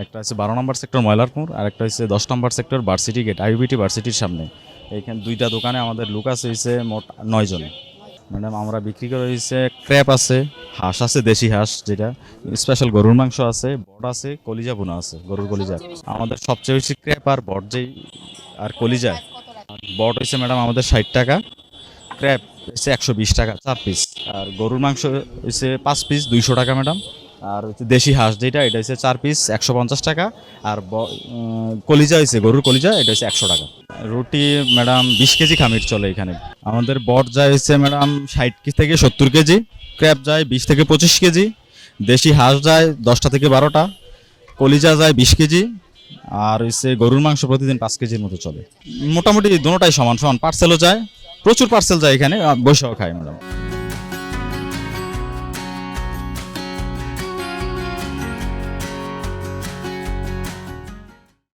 একটা হচ্ছে বারো নম্বর সেক্টর ময়লারপুর আর একটা হচ্ছে দশ নম্বর সেক্টর ভার্সিটি গেট আইবিটি ভার্সিটির সামনে। এইখানে দুইটা দোকানে আমাদের লুক আছে হয়েছে মোট নয় জন। ম্যাডাম, আমরা বিক্রি করে হয়েছে ক্র্যাপ আছে, হাঁস আছে, দেশি হাঁস যেটা স্পেশাল গরুর মাংস আছে বট আছে, কলিজা বোনা আছে, গরুর কলিজা। আমাদের সবচেয়ে বেশি ক্র্যাপ আর বট যেই আর কলিজা বট হয়েছে ম্যাডাম আমাদের ষাট টাকা, ক্র্যাপ হচ্ছে একশো বিশ টাকা, চার পিস আর গরুর মাংস হচ্ছে পাঁচ পিস দুইশো টাকা ম্যাডাম। আর হচ্ছে দেশি হাঁস যেটা, এটা হচ্ছে চার পিস একশো পঞ্চাশ টাকা। আর কলিজা হয়েছে গরুর কলিজা, এটা হচ্ছে একশো টাকা। রুটি ম্যাডাম বিশ কেজি খামির চলে এখানে। আমাদের বট যায় হচ্ছে ম্যাডাম ষাট থেকে সত্তর কেজি, ক্র্যাপ যায় বিশ থেকে পঁচিশ কেজি, দেশি হাঁস যায় দশটা থেকে বারোটা, কলিজা যায় বিশ কেজি, আর হচ্ছে গরুর মাংস প্রতিদিন পাঁচ কেজির মতো চলে। মোটামুটি দুটোটাই সমান সমান পার্সেলও যায়। প্রচুর পার্সেল যায় এখানে বসেও খায় ম্যাডাম।